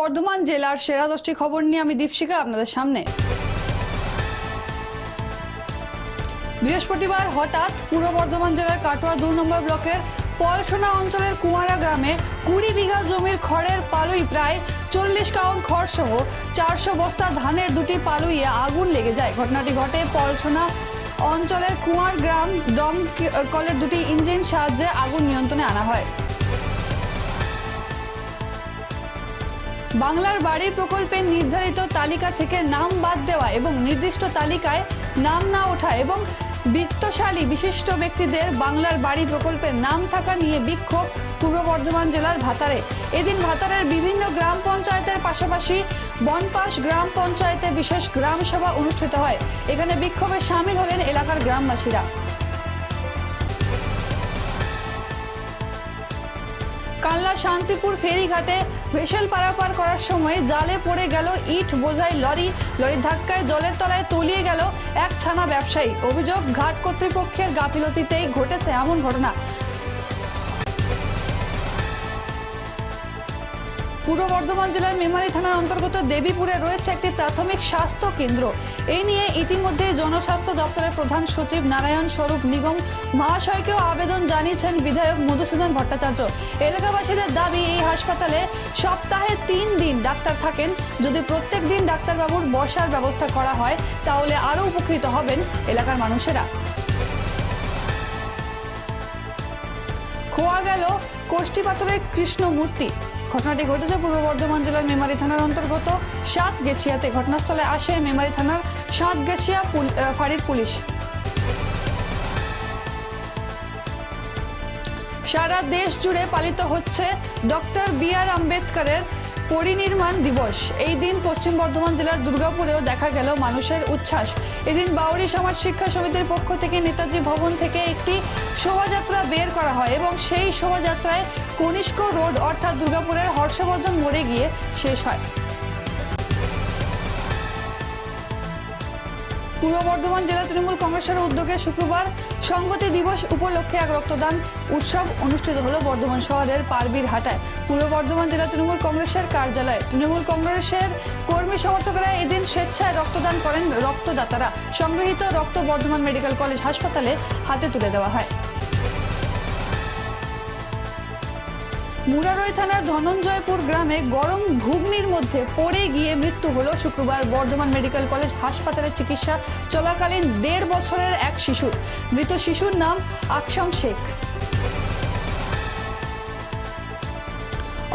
বর্ধমান জেলার সেরা দশটি খবর নিয়ে আমি দীপশিকা আপনাদের সামনে। বৃহস্পতিবার হঠাৎ পূর্ব বর্ধমান জেলার কাটোয়া দু নম্বর ব্লকের পলসোনা অঞ্চলের কুমারা গ্রামে কুড়ি বিঘা জমির খড়ের পালুই প্রায় চল্লিশ কাউন্ট খড় সহ চারশো বস্তা ধানের দুটি পালুইয়ে আগুন লেগে যায়। ঘটনাটি ঘটে পলসোনা অঞ্চলের কুমার গ্রাম দম কলের দুটি ইঞ্জিন সাহায্যে আগুন নিয়ন্ত্রণে আনা হয়। বাংলার বাড়ি প্রকল্পের নির্ধারিত তালিকা থেকে নাম বাদ দেওয়া এবং নির্দিষ্ট তালিকায় নাম না ওঠা এবং বিত্তশালী বিশিষ্ট ব্যক্তিদের বাংলার বাড়ি প্রকল্পের নাম থাকা নিয়ে বিক্ষোভ পূর্ব বর্ধমান জেলার ভাতারে। এদিন ভাতারের বিভিন্ন গ্রাম পঞ্চায়েতের পাশাপাশি বনপাস গ্রাম পঞ্চায়েতে বিশেষ গ্রাম সভা অনুষ্ঠিত হয়। এখানে বিক্ষোভে সামিল হলেন এলাকার গ্রামবাসীরা। কাল্লা শান্তিপুর ফেরিঘাটে ভেসেল পারাপার করার সময় জালে পড়ে গেল ইট, বোঝাই লরি। লরির ধাক্কায় জলের তলায় তলিয়ে গেল এক ছানা ব্যবসায়ী। অভিযোগ, ঘাট কর্তৃপক্ষের গাফিলতিতেই ঘটেছে এমন ঘটনা। পূর্ব বর্ধমান জেলার মেমারি থানার অন্তর্গত দেবীপুরে রয়েছে একটি প্রাথমিক স্বাস্থ্য কেন্দ্র। এই নিয়ে ইতিমধ্যে জনস্বাস্থ্য দপ্তরের প্রধান সচিব নারায়ণ স্বরূপ নিগম মহাশয়কেও আবেদন জানিয়েছেন বিধায়ক মধুসূদন ভট্টাচার্য। এলাকাবাসীদের দাবি, এই হাসপাতালে সপ্তাহে তিন দিন ডাক্তার থাকেন। যদি প্রত্যেক দিন ডাক্তারবাবুর বসার ব্যবস্থা করা হয়, তাহলে আরও উপকৃত হবেন এলাকার মানুষেরা। খোয়া গেল কোষ্টি পাথরের কৃষ্ণ মূর্তি ঘটনাটি ঘটেছে পূর্ব বর্ধমান জেলার মেমারি থানার অন্তর্গত সাত গেছিয়াতে ঘটনাস্থলে আসে মেমারি থানার সাত গেছিয়া ফাঁড়ির পুলিশ। সারা দেশ জুড়ে পালিত হচ্ছে ডক্টর বি আর আম্বেদকরের পরিনির্মাণ দিবস। এই দিন পশ্চিম বর্ধমান জেলার দুর্গাপুরেও দেখা গেল মানুষের উচ্ছ্বাস। এদিন বাউরি সমাজ শিক্ষা সমিতির পক্ষ থেকে নেতাজি ভবন থেকে একটি শোভাযাত্রা বের করা হয় এবং সেই শোভাযাত্রায় কনিষ্ক রোড অর্থাৎ দুর্গাপুরের হর্ষবর্ধন মোড়ে গিয়ে শেষ হয়। পূর্ব বর্ধমান জেলা তৃণমূল কংগ্রেসের উদ্যোগে শুক্রবার সংহতি দিবস উপলক্ষে এক রক্তদান উৎসব অনুষ্ঠিত হল বর্ধমান শহরের পারবির হাটায়। পূর্ব বর্ধমান জেলা তৃণমূল কংগ্রেসের কার্যালয়ে। তৃণমূল কংগ্রেসের কর্মী সমর্থকরা এদিন স্বেচ্ছায় রক্তদান করেন রক্তদাতারা। সংগৃহীত রক্ত বর্ধমান মেডিকেল কলেজ হাসপাতালে হাতে তুলে দেওয়া হয়। মুরারই থানার ধনঞ্জয়পুর গ্রামে গরম ঘুগনির মধ্যে পড়ে গিয়ে মৃত্যু হল শুক্রবার বর্ধমান মেডিকেল কলেজ হাসপাতালে চিকিৎসা চলাকালীন দেড় বছরের এক শিশু মৃত শিশুর নাম আকসাম শেখ।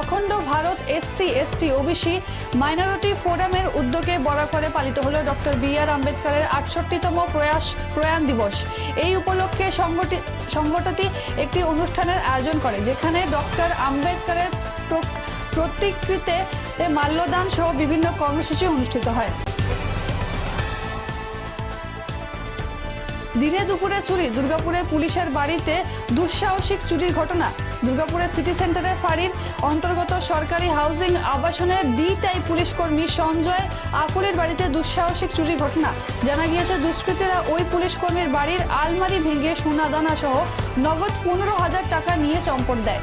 অখণ্ড Bharat SC ST OBC minority ফোরামের উদ্যোগে বরাকরে পালিত হল ডক্টর বি আর আম্বেদকরের আটষট্টিতম প্রয়াস, প্রয়াণ দিবস। এই উপলক্ষে সংগঠি- সংগঠনটি একটি অনুষ্ঠানের আয়োজন করে, যেখানে ডক্টর আম্বেদকরের প্রতিকৃতে মাল্যদান সহ বিভিন্ন কর্মসূচি অনুষ্ঠিত হয়। দিনে দুপুরে চুরি, দুর্গাপুরে পুলিশের বাড়িতে দুঃসাহসিক চুরির ঘটনা। দুর্গাপুরের সিটি সেন্টারে ফাঁড়ির অন্তর্গত সরকারি হাউজিং আবাসনের ডি টাই পুলিশ কর্মী সঞ্জয় আকুলের বাড়িতে দুঃসাহসিক চুরি ঘটনা। জানা গিয়েছে, দুষ্কৃতীরা ওই পুলিশ কর্মীর বাড়ির আলমারি ভেঙে সোনাদানা সহ নগদ পনেরো হাজার টাকা নিয়ে চম্পট দেয়।